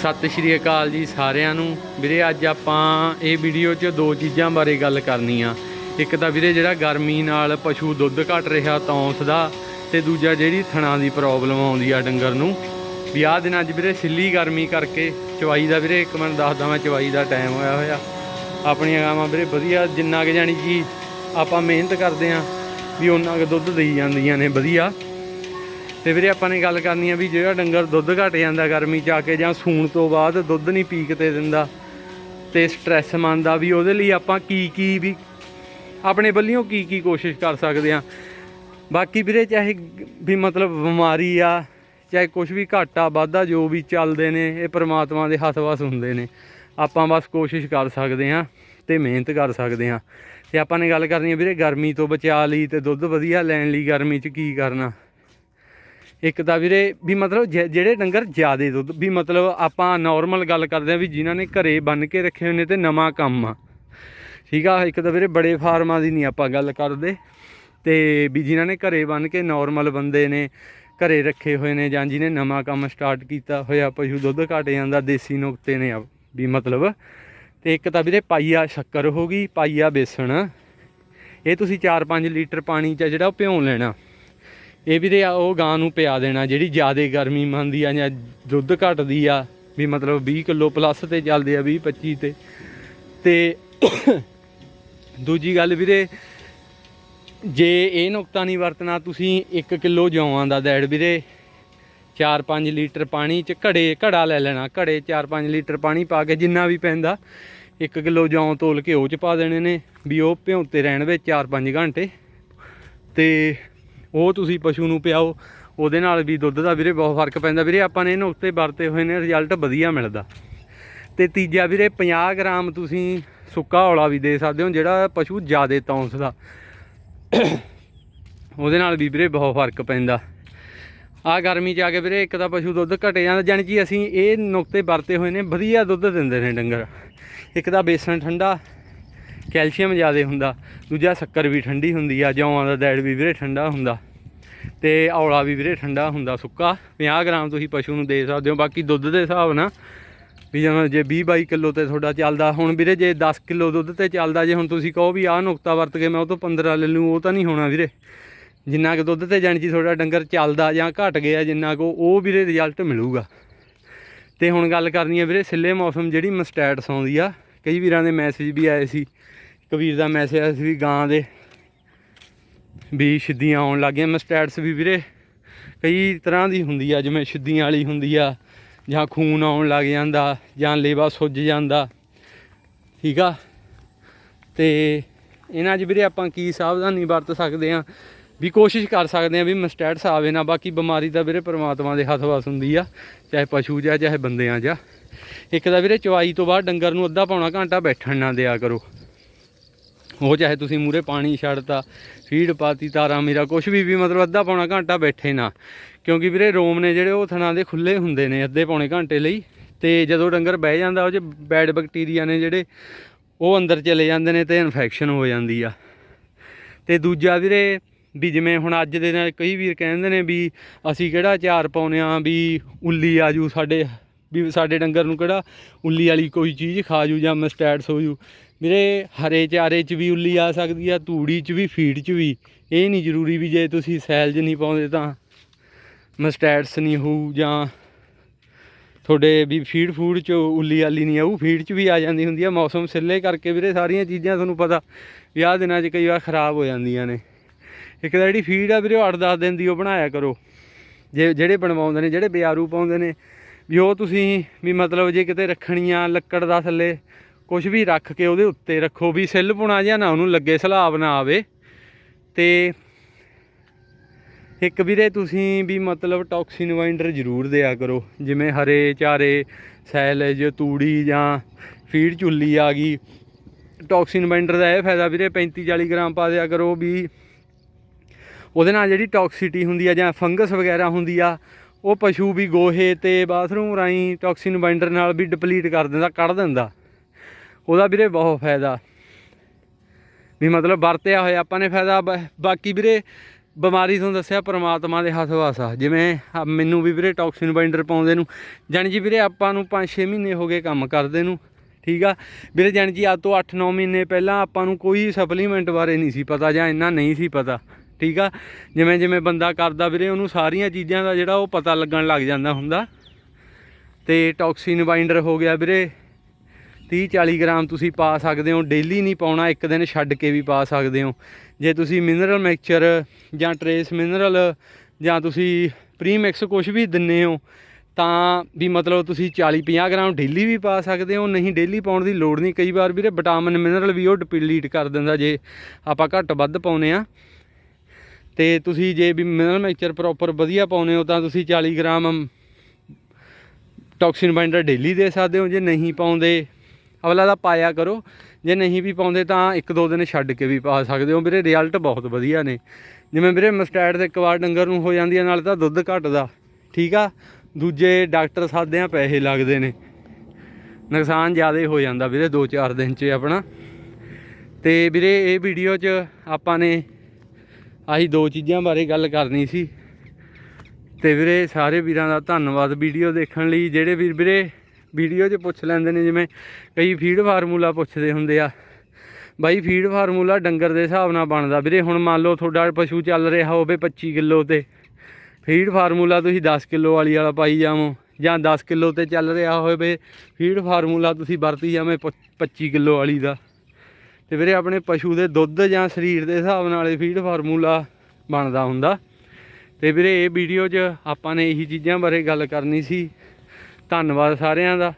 ਸਤਿ ਸ਼੍ਰੀ ਅਕਾਲ ਜੀ ਸਾਰਿਆਂ ਨੂੰ। ਵੀਰੇ, ਅੱਜ ਆਪਾਂ ਇਹ ਵੀਡੀਓ 'ਚ ਦੋ ਚੀਜ਼ਾਂ ਬਾਰੇ ਗੱਲ ਕਰਨੀ ਆ ਇੱਕ ਤਾਂ ਵੀਰੇ, ਜਿਹੜਾ ਗਰਮੀ ਨਾਲ ਪਸ਼ੂ ਦੁੱਧ ਘਟ ਰਿਹਾ, ਤੌਂਸ ਦਾ, ਤੇ ਦੂਜਾ ਜਿਹੜੀ ਥਣਾ ਦੀ ਪ੍ਰੋਬਲਮ ਆਉਂਦੀ ਆ ਡੰਗਰ ਨੂੰ। ਵੀ ਆਹ ਦਿਨਾਂ 'ਚ ਵੀਰੇ ਸਿੱਲੀ ਗਰਮੀ ਕਰਕੇ ਚਵਾਈ ਦਾ ਵੀਰੇ, ਇੱਕ ਮਿੰਟ ਦੱਸਦਾ ਮੈਂ ਚਵਾਈ ਦਾ ਟਾਈਮ ਹੋਇਆ ਹੋਇਆ। ਆਪਣੀਆਂ ਗਾਵਾਂ ਵੀਰੇ ਵਧੀਆ, ਜਿੰਨਾ ਕੁ ਜਾਣੀ ਕਿ ਆਪਾਂ ਮਿਹਨਤ ਕਰਦੇ ਆ, ਵੀ ਉਹਨਾਂ ਕੁ ਦੁੱਧ ਦੇਈ ਜਾਂਦੀਆਂ ਨੇ, ਵਧੀਆ। ਤੇ ਵੀਰੇ ਆਪਾਂ ਨੇ ਗੱਲ ਕਰਨੀ ਆ ਵੀ ਜਿਹੜਾ ਡੰਗਰ ਦੁੱਧ ਘਟ ਜਾਂਦਾ ਗਰਮੀ ਚ ਆ ਕੇ ਜਾਂ ਸੂਣ ਤੋਂ ਬਾਅਦ ਦੁੱਧ ਨਹੀਂ ਪੀਕ ਤੇ ਦਿੰਦਾ ਤੇ ਸਟ੍ਰੈਸ ਮੰਨਦਾ ਵੀ ਉਹਦੇ ਲਈ ਆਪਾਂ ਕੀ ਕੀ ਵੀ ਆਪਣੇ ਵੱਲੋਂ ਕੀ ਕੀ ਕੋਸ਼ਿਸ਼ ਕਰ ਸਕਦੇ ਆ। ਬਾਕੀ ਵੀਰੇ ਚਾਹੇ ਵੀ ਮਤਲਬ ਬਿਮਾਰੀ ਆ, ਚਾਹੇ ਕੁਝ ਵੀ ਘਾਟਾ ਵਾਧਾ ਜੋ ਵੀ ਚੱਲਦੇ ਨੇ, ਇਹ ਪ੍ਰਮਾਤਮਾ ਦੇ ਹੱਥ ਵਸ ਹੁੰਦੇ ਨੇ, ਆਪਾਂ ਬਸ ਕੋਸ਼ਿਸ਼ ਕਰ ਸਕਦੇ ਆ ਤੇ ਮਿਹਨਤ ਕਰ ਸਕਦੇ ਆ। ਤੇ ਆਪਾਂ ਨੇ ਗੱਲ ਕਰਨੀ ਆ ਵੀਰੇ ਗਰਮੀ ਤੋਂ ਬਚਾ ਲਈ ਤੇ ਦੁੱਧ ਵਧੀਆ ਲੈਣ ਲਈ ਗਰਮੀ 'ਚ ਕੀ ਕਰਨਾ। ਇੱਕ ਤਾਂ ਵੀਰੇ ਵੀ ਮਤਲਬ ਜ- ਜਿਹੜੇ ਡੰਗਰ ਜ਼ਿਆਦੇ ਦੁੱਧ, ਵੀ ਮਤਲਬ ਆਪਾਂ ਨਾਰਮਲ ਗੱਲ ਕਰਦੇ ਆ ਵੀ ਜਿਨ੍ਹਾਂ ਨੇ ਘਰੇ ਬੰਨ ਕੇ ਰੱਖੇ ਹੋਏ ਨੇ ਤੇ ਨਵਾਂ ਕੰਮ ਆ। ਠੀਕ ਆ, ਇੱਕ ਤਾਂ ਵੀਰੇ ਬੜੇ ਫਾਰਮਾਂ ਦੀ ਨਹੀਂ ਆਪਾਂ ਗੱਲ ਕਰਦੇ। ਤੇ ਵੀ ਜਿਨ੍ਹਾਂ ਨੇ ਘਰੇ ਬੰਨ ਕੇ ਨਾਰਮਲ ਬੰਦੇ ਨੇ ਘਰੇ ਰੱਖੇ ਹੋਏ ਨੇ ਜਾਂ ਜਿਹਨੇ ਨਵਾਂ ਕੰਮ ਸਟਾਰਟ ਕੀਤਾ ਹੋਇਆ, ਪਸ਼ੂ ਦੁੱਧ ਘਟ ਜਾਂਦਾ, ਦੇਸੀ ਨੁਕਤੇ ਨੇ ਆ, ਵੀ ਮਤਲਬ। ਤੇ ਇੱਕ ਤਾਂ ਵੀਰੇ ਪਾਈਆ ਸ਼ੱਕਰ ਹੋ ਗਈ, ਪਾਈਆ ਬੇਸਣ। ਇਹ ਤੁਸੀਂ 4-5 ਲੀਟਰ ਪਾਣੀ ਚ ਜਿਹੜਾ ਉਹ ਭਿਉਂ ਲੈਣਾ। ਇਹ ਵੀਰੇ ਆ, ਉਹ ਗਾਂ ਨੂੰ ਪਿਆ ਦੇਣਾ, ਜਿਹੜੀ ਜ਼ਿਆਦਾ ਗਰਮੀ ਮੰਨਦੀ ਆ ਜਾਂ ਦੁੱਧ ਘਟਦੀ ਆ, ਵੀ ਮਤਲਬ 20 ਕਿਲੋ ਪਲੱਸ ਤੇ ਚੱਲਦੇ ਆ 20 25 ਤੇ। ਤੇ ਦੂਜੀ ਗੱਲ ਵੀਰੇ, ਜੇ ਇਹ ਨੁਕਤਾ ਨਹੀਂ ਵਰਤਣਾ, ਤੁਸੀਂ 1 ਕਿਲੋ ਜੌਆਂ ਦਾ ਦੈੜ ਵੀਰੇ 4-5 ਲੀਟਰ ਪਾਣੀ ਚ ਘੜੇ, ਘੜਾ ਲੈ ਲੈਣਾ, ਘੜੇ 4-5 ਲੀਟਰ ਪਾਣੀ ਪਾ ਕੇ ਜਿੰਨਾ ਵੀ ਪੈਂਦਾ 1 ਕਿਲੋ ਜੌਂ ਤੋਲ ਕੇ ਉਹ ਚ ਪਾ ਦੇਣੇ ਨੇ, ਵੀ ਉਹ ਭਿਉਂਤੇ ਰਹਿਣ ਵਿੱਚ 4-5 ਘੰਟੇ। ਤੇ ਉਹ ਤੁਸੀਂ ਪਸ਼ੂ ਨੂੰ ਪਿਆਓ, ਉਹਦੇ ਨਾਲ ਵੀ ਦੁੱਧ ਦਾ ਵੀਰੇ ਬਹੁਤ ਫ਼ਰਕ ਪੈਂਦਾ। ਵੀਰੇ ਆਪਾਂ ਨੇ ਇਹਨੂੰ ਉੱਤੇ ਵਰਤੇ ਹੋਏ ਨੇ ਰਿਜ਼ਲਟ ਵਧੀਆ ਮਿਲਦਾ। ਤੇ ਤੀਜਾ ਵੀਰੇ 50 ਗ੍ਰਾਮ ਤੁਸੀਂ ਸੁੱਕਾ ਔਲਾ ਵੀ ਦੇ ਸਕਦੇ ਹੋ, ਜਿਹੜਾ ਪਸ਼ੂ ਜ਼ਿਆਦੇ ਤੌਂਸਦਾ ਉਹਦੇ ਨਾਲ ਵੀ ਵੀਰੇ ਬਹੁਤ ਫ਼ਰਕ ਪੈਂਦਾ। ਆ ਗਰਮੀ ਚ ਆ ਕੇ ਵੀਰੇ ਇੱਕ ਤਾਂ ਪਸ਼ੂ ਦੁੱਧ ਘਟੇ ਜਾਂਦਾ, ਜਾਣੀ ਕਿ ਅਸੀਂ ਇਹ ਨੁਕਤੇ ਵਰਤੇ ਹੋਏ ਨੇ, ਵਧੀਆ ਦੁੱਧ ਦਿੰਦੇ ਨੇ ਡੰਗਰ। ਇੱਕ ਤਾਂ ਬੇਸਣ ਠੰਡਾ, ਕੈਲਸ਼ੀਅਮ ਜ਼ਿਆਦਾ ਹੁੰਦਾ, ਦੂਜਾ ਸ਼ੱਕਰ ਵੀ ਠੰਡੀ ਹੁੰਦੀ ਆ, ਜੌਆਂ ਦਾ ਦੈੜ ਵੀ ਵੀਰੇ ਠੰਡਾ ਹੁੰਦਾ। ਤੇ ਔਲਾ ਵੀ ਵੀਰੇ ਠੰਡਾ ਹੁੰਦਾ ਸੁੱਕਾ। 50 ਗ੍ਰਾਮ ਤੁਸੀਂ ਪਸ਼ੂ ਨੂੰ ਦੇ ਸਕਦੇ ਹੋ, ਬਾਕੀ ਦੁੱਧ ਦੇ ਹਿਸਾਬ ਨਾਲ ਵੀ ਜਿਵੇਂ ਜੇ 20 22 ਕਿਲੋ ਤੇ ਤੁਹਾਡਾ ਚੱਲਦਾ, ਹੁਣ ਵੀਰੇ ਜੇ 10 ਕਿਲੋ ਦੁੱਧ ਤੇ ਚੱਲਦਾ, ਜੇ ਹੁਣ ਤੁਸੀਂ ਕਹੋ ਵੀ ਆਹ ਨੁਕਤਾ ਵਰਤ ਕੇ ਮੈਂ ਉਹ ਤੋਂ 15 ਲੈ ਲੂੰ ਉਹ ਤਾਂ ਨਹੀਂ ਹੋਣਾ ਵੀਰੇ। ਜਿੰਨਾ ਕੁ ਦੁੱਧ ਤੇ ਜਾਣੀ ਜੀ ਤੁਹਾਡਾ ਡੰਗਰ ਚੱਲਦਾ ਜਾਂ ਘਟ ਗਿਆ, ਜਿੰਨਾ ਕੁ ਉਹ ਵੀਰੇ ਰਿਜ਼ਲਟ ਮਿਲੂਗਾ। ਤੇ ਹੁਣ ਗੱਲ ਕਰਨੀ ਹੈ ਵੀਰੇ ਸਿੱਲੇ ਮੌਸਮ ਜਿਹੜੀ ਮਸਟੈਟਸ ਆਉਂਦੀ ਆ, ਕਈ ਵੀਰਾਂ ਦੇ ਮੈਸੇਜ ਵੀ ਆਏ ਸੀ, ਕਬੀਰ ਦਾ ਮੈਸੇਜ ਆਇਆ ਸੀ ਵੀ ਗਾਂ ਦੇ ਵੀ ਛਿੱਦੀਆਂ ਆਉਣ ਲੱਗ ਗਈਆਂ। ਮਸਟੈਟਸ ਵੀ ਵੀਰੇ ਕਈ ਤਰ੍ਹਾਂ ਦੀ ਹੁੰਦੀ ਆ, ਜਿਵੇਂ ਛਿੱਦੀਆਂ ਵਾਲੀ ਹੁੰਦੀ ਆ, ਜਾਂ ਖੂਨ ਆਉਣ ਲੱਗ ਜਾਂਦਾ, ਜਾਂ ਲੇਵਾ ਸੁੱਜ ਜਾਂਦਾ। ਠੀਕ ਆ? ਤੇ ਇਹਨਾਂ 'ਚ ਵੀਰੇ ਆਪਾਂ ਕੀ ਸਾਵਧਾਨੀ ਵਰਤ ਸਕਦੇ ਆ, ਵੀ ਕੋਸ਼ਿਸ਼ ਕਰ ਸਕਦੇ ਆ ਵੀ ਮਸਟੈਟਸ ਆਵੇ ਨਾ, ਬਾਕੀ ਬਿਮਾਰੀ ਤਾਂ ਵੀਰੇ ਪਰਮਾਤਮਾ ਦੇ ਹੱਥ ਵਸ ਹੁੰਦੀ ਆ, ਚਾਹੇ ਪਸ਼ੂ ਜਾਂ ਚਾਹੇ ਬੰਦਿਆਂ 'ਚ ਇੱਕ ਤਾਂ ਵੀਰੇ ਚਵਾਈ ਤੋਂ ਬਾਅਦ ਡੰਗਰ ਨੂੰ ਅੱਧਾ ਪੌਣਾ ਘੰਟਾ ਬੈਠਣ ਨਾ ਦਿਆ ਕਰੋ। ਉਹ ਚਾਹੇ ਤੁਸੀਂ ਮੂਰੇ ਪਾਣੀ ਛੱਡਤਾ ਫੀਡ ਪਾਤੀ, ਤਾਰਾ ਮੇਰਾ ਕੁਝ ਵੀ ਵੀ ਮਤਲਬ ਅੱਧਾ ਪੌਣਾ ਘੰਟਾ ਬੈਠੇ ਨਾ। ਕਿਉਂਕਿ ਵੀਰੇ ਰੋਮ ਨੇ ਜਿਹੜੇ ਉਹ ਥਣਾ ਦੇ ਖੁੱਲੇ ਹੁੰਦੇ ਨੇ ਅੱਧੇ ਪੌਣੇ ਘੰਟੇ ਲਈ। ਤੇ ਜਦੋਂ ਡੰਗਰ ਬਹਿ ਜਾਂਦਾ, ਉਹ 'ਚ ਬੈਡ ਬੈਕਟੀਰੀਆ ਨੇ ਜਿਹੜੇ, ਉਹ ਅੰਦਰ ਚਲੇ ਜਾਂਦੇ ਨੇ ਤੇ ਇਨਫੈਕਸ਼ਨ ਹੋ ਜਾਂਦੀ ਆ। ਤੇ ਦੂਜਾ ਵੀਰੇ, ਵੀ ਜਿਵੇਂ ਹੁਣ ਅੱਜ ਦੇ ਨਾਲ ਕਈ ਵੀਰ ਕਹਿੰਦੇ ਨੇ ਵੀ ਅਸੀਂ ਕਿਹੜਾ ਚਾਰ ਪਾਉਨੇ ਆ ਵੀ ਉੱਲੀ ਆਜੂ ਸਾਡੇ, ਵੀ ਸਾਡੇ ਡੰਗਰ ਨੂੰ ਕਿਹੜਾ ਉੱਲੀ ਵਾਲੀ ਕੋਈ ਚੀਜ਼ ਖਾ ਜੂ ਜਾਂ ਮਸਟੈਟਸ ਹੋ ਜੂ। ਵੀਰੇ, ਹਰੇ ਚਾਰੇ 'ਚ ਵੀ ਉੱਲੀ ਆ ਸਕਦੀ ਆ, ਤੂੜੀ 'ਚ ਵੀ, ਫੀਡ 'ਚ ਵੀ। ਇਹ ਨਹੀਂ ਜ਼ਰੂਰੀ ਵੀ ਜੇ ਤੁਸੀਂ ਸੈਲਜ ਨਹੀਂ ਪਾਉਂਦੇ ਤਾਂ ਮਸਟੈਟਸ ਨਹੀਂ ਹੋਊ ਜਾਂ ਤੁਹਾਡੇ ਵੀ ਫੀਡ ਫੂਡ 'ਚ ਉੱਲੀ ਆਲੀ ਨਹੀਂ ਆਊ, ਫੀਡ 'ਚ ਵੀ ਆ ਜਾਂਦੀ ਹੁੰਦੀ ਆ। ਮੌਸਮ ਸਿੱਲੇ ਕਰਕੇ ਵੀਰੇ, ਸਾਰੀਆਂ ਚੀਜ਼ਾਂ ਤੁਹਾਨੂੰ ਪਤਾ, ਵਿਆਹ ਦਿਨਾਂ 'ਚ ਕਈ ਵਾਰ ਖਰਾਬ ਹੋ ਜਾਂਦੀਆਂ ਨੇ। ਇੱਕ ਤਾਂ ਜਿਹੜੀ ਫੀਡ ਆ ਵੀਰੇ, ਉਹ 8-10 ਦਿਨ ਦੀ ਉਹ ਬਣਾਇਆ ਕਰੋ। ਜੇ, ਜਿਹੜੇ ਬਣਵਾਉਂਦੇ ਨੇ, ਜਿਹੜੇ ਬਿਆਰੂ ਪਾਉਂਦੇ ਨੇ, ਵੀ ਉਹ ਤੁਸੀਂ ਵੀ ਮਤਲਬ ਜੇ ਕਿਤੇ ਰੱਖਣੀਆਂ, ਲੱਕੜ ਦਾ ਥੱਲੇ ਕੁਝ ਵੀ ਰੱਖ ਕੇ ਉਹਦੇ ਉੱਤੇ ਰੱਖੋ ਵੀ ਸਿੱਲ ਪੁਣਾ ਜਿਹਾ ਨਾ ਉਹਨੂੰ ਲੱਗੇ ਸਲਾਬ ਨਾ ਆਵੇ। ਤੇ ਇੱਕ ਵੀਰੇ ਤੁਸੀਂ ਵੀ ਮਤਲਬ ਟੌਕਸਿਨ ਵਾਈਂਡਰ ਜ਼ਰੂਰ ਦਿਆ ਕਰੋ। ਜਿਵੇਂ ਹਰੇ ਚਾਰੇ ਸੈਲਜ ਤੂੜੀ ਜਾਂ ਫੀਡ ਚੁੱਲੀ ਆ ਗਈ। ਟੌਕਸਿਨ ਵਾਈਂਡਰ ਦਾ ਇਹ ਫਾਇਦਾ ਵੀਰੇ 35 40 ਗ੍ਰਾਮ ਪਾ ਦਿਆ ਕਰੋ ਵੀ ਉਹਦੇ ਨਾਲ ਜਿਹੜੀ ਟੌਕਸਿਟੀ ਹੁੰਦੀ ਆ ਜਾਂ ਫੰਗਸ ਵਗੈਰਾ ਹੁੰਦੀ ਆ, ਉਹ ਪਸ਼ੂ ਵੀ ਗੋਹੇ ਤੇ ਬਾਥਰੂਮ ਰਾਹੀਂ ਟੌਕਸਿਨ ਬਾਈਂਡਰ ਨਾਲ ਵੀ ਡਿਪਲੀਟ ਕਰ ਦਿੰਦਾ, ਕੱਢ ਦਿੰਦਾ। ਉਹਦਾ ਵੀਰੇ ਬਹੁਤ ਫਾਇਦਾ। ਵੀ ਮਤਲਬ ਵਰਤਿਆ ਹੋਇਆ ਆਪਾਂ ਨੇ ਫਾਇਦਾ। ਬ- ਬਾਕੀ ਵੀਰੇ ਬਿਮਾਰੀ ਤੁਹਾਨੂੰ ਦੱਸਿਆ ਪ੍ਰਮਾਤਮਾ ਦੇ ਹੱਥ ਵਾਸਾ। ਜਿਵੇਂ ਮੈਨੂੰ ਵੀ ਵੀਰੇ ਟੌਕਸਿਨ ਬਾਈਂਡਰ ਪਾਉਂਦੇ ਨੂੰ। ਜਾਣੀ ਜੀ ਵੀਰੇ ਆਪਾਂ ਨੂੰ 5-6 ਮਹੀਨੇ ਹੋ ਗਏ ਕੰਮ ਕਰਦੇ ਨੂੰ। ਠੀਕ ਆ? ਵੀਰੇ ਜਾਣੀ ਜੀ ਅੱਜ ਤੋਂ 8-9 ਮਹੀਨੇ ਪਹਿਲਾਂ ਆਪਾਂ ਨੂੰ ਕੋਈ ਸਪਲੀਮੈਂਟ ਬਾਰੇ ਨਹੀਂ ਸੀ ਪਤਾ ਜਾਂ ਇੰਨਾ ਨਹੀਂ ਸੀ ਪਤਾ। ਠੀਕ ਆ? ਜਿਵੇਂ ਜਿਵੇਂ ਬੰਦਾ ਕਰਦਾ ਵੀਰੇ, ਉਹਨੂੰ ਸਾਰੀਆਂ ਚੀਜ਼ਾਂ ਦਾ ਜਿਹੜਾ ਉਹ ਪਤਾ ਲੱਗਣ ਲੱਗ ਜਾਂਦਾ ਹੁੰਦਾ। ਤੇ ਟੌਕਸਿਨ ਬਾਈਂਡਰ ਹੋ ਗਿਆ ਵੀਰੇ। 30 40 ਗ੍ਰਾਮ ਤੁਸੀਂ ਪਾ ਸਕਦੇ ਹੋ, ਡੇਲੀ ਨਹੀਂ ਪਾਉਣਾ, ਇੱਕ ਦਿਨ ਛੱਡ ਕੇ ਵੀ ਪਾ ਸਕਦੇ ਹੋ। ਜੇ ਤੁਸੀਂ ਮਿਨਰਲ ਮਿਕਸਚਰ ਜਾਂ ਟਰੇਸ ਮਿਨਰਲ ਜਾਂ ਤੁਸੀਂ ਪ੍ਰੀਮਿਕਸ ਕੁਝ ਵੀ ਦਿੰਨੇ ਹੋ, ਤਾਂ ਵੀ ਮਤਲਬ ਤੁਸੀਂ 40 50 ਗ੍ਰਾਮ ਡੇਲੀ ਵੀ ਪਾ ਸਕਦੇ ਹੋ। ਨਹੀਂ, ਡੇਲੀ ਪਾਉਣ ਦੀ ਲੋੜ ਨਹੀਂ। ਕਈ ਵਾਰ ਵੀਰੇ ਵਿਟਾਮਿਨ ਮਿਨਰਲ ਵੀ ਉਹ ਡਿਪਲੀਟ ਕਰ ਦਿੰਦਾ ਜੇ ਆਪਾਂ ਘੱਟ ਵੱਧ ਪਾਉਨੇ ਆ। ਤੇ ਤੁਸੀਂ ਜੇ ਵੀ ਮਿਨਰਲ ਮਿਕਸਚਰ ਪ੍ਰੋਪਰ ਵਧੀਆ ਪਾਉਨੇ ਹੋ, ਤਾਂ ਤੁਸੀਂ 40 ਗ੍ਰਾਮ ਟੌਕਸਿਨ ਬਾਈਂਡਰ ਡੇਲੀ ਦੇ ਸਕਦੇ ਹੋ। ਜੇ ਨਹੀਂ ਪਾਉਂਦੇ ਅਵਲਾ ਦਾ ਪਾਇਆ ਕਰੋ। ਜੇ ਨਹੀਂ ਵੀ ਪਾਉਂਦੇ ਤਾਂ ਇੱਕ ਦੋ ਦਿਨ ਛੱਡ ਕੇ ਵੀ ਪਾ ਸਕਦੇ ਹੋ। ਵੀਰੇ ਰਿਜ਼ਲਟ ਬਹੁਤ ਵਧੀਆ ਨੇ। ਜਿਵੇਂ ਵੀਰੇ ਮਸਟੈਡ ਦੇ ਇੱਕ ਵਾਰ ਡੰਗਰ ਨੂੰ ਹੋ ਜਾਂਦੀ ਹੈ ਨਾਲ ਤਾਂ ਦੁੱਧ ਘਟਦਾ। ਠੀਕ ਆ? ਦੂਜੇ ਡਾਕਟਰ ਸਾਦਿਆਂ ਪੈਸੇ ਲੱਗਦੇ ਨੇ। ਨੁਕਸਾਨ ਜ਼ਿਆਦਾ ਹੋ ਜਾਂਦਾ ਵੀਰੇ 2-4 ਦਿਨ 'ਚ ਆਪਣਾ। ਤੇ ਵੀਰੇ ਇਹ ਵੀਡੀਓ 'ਚ ਆਪਾਂ ਨੇ ਆਹੀ ਦੋ ਚੀਜ਼ਾਂ ਬਾਰੇ ਗੱਲ ਕਰਨੀ ਸੀ। ਤੇ ਵੀਰੇ ਸਾਰੇ ਵੀਰਾਂ ਦਾ ਧੰਨਵਾਦ ਵੀਡੀਓ ਦੇਖਣ ਲਈ। ਜਿਹੜੇ ਵੀਰ ਵੀਰੇ ਵੀਡੀਓ 'ਚ ਪੁੱਛ ਲੈਂਦੇ ਨੇ ਜਿਵੇਂ ਕਈ ਫੀਡ ਫਾਰਮੂਲਾ ਪੁੱਛਦੇ ਹੁੰਦੇ ਆ। ਬਾਈ ਫੀਡ ਫਾਰਮੂਲਾ ਡੰਗਰ ਦੇ ਹਿਸਾਬ ਨਾਲ ਬਣਦਾ। ਵੀਰੇ ਹੁਣ ਮੰਨ ਲਓ ਤੁਹਾਡਾ ਪਸ਼ੂ ਚੱਲ ਰਿਹਾ ਹੋਵੇ 25 ਕਿਲੋ ਤੇ। ਫੀਡ ਫਾਰਮੂਲਾ ਤੁਸੀਂ 10 ਕਿਲੋ ਵਾਲੀ ਵਾਲਾ ਪਾਈ ਜਾਵੋ ਜਾਂ 10 ਕਿਲੋ ਤੇ ਚੱਲ ਰਿਹਾ ਹੋਵੇ। ਫੀਡ ਫਾਰਮੂਲਾ ਤੁਸੀਂ ਵਰਤੀ ਜਾਵੇਂ ਪ- 25 ਕਿਲੋ ਵਾਲੀ ਦਾ। ਤੇ ਵੀਰੇ ਆਪਣੇ ਪਸ਼ੂ ਦੇ ਦੁੱਧ ਜਾਂ ਸਰੀਰ ਦੇ ਹਿਸਾਬ ਨਾਲ ਇਹ ਫੀਡ ਫਾਰਮੂਲਾ ਬਣਦਾ ਹੁੰਦਾ। ਤੇ ਵੀਰੇ ਇਹ ਵੀਡੀਓ 'ਚ ਆਪਾਂ ਨੇ ਇਹੀ ਚੀਜ਼ਾਂ ਬਾਰੇ ਗੱਲ ਕਰਨੀ ਸੀ। ਧੰਨਵਾਦ ਸਾਰਿਆਂ ਦਾ।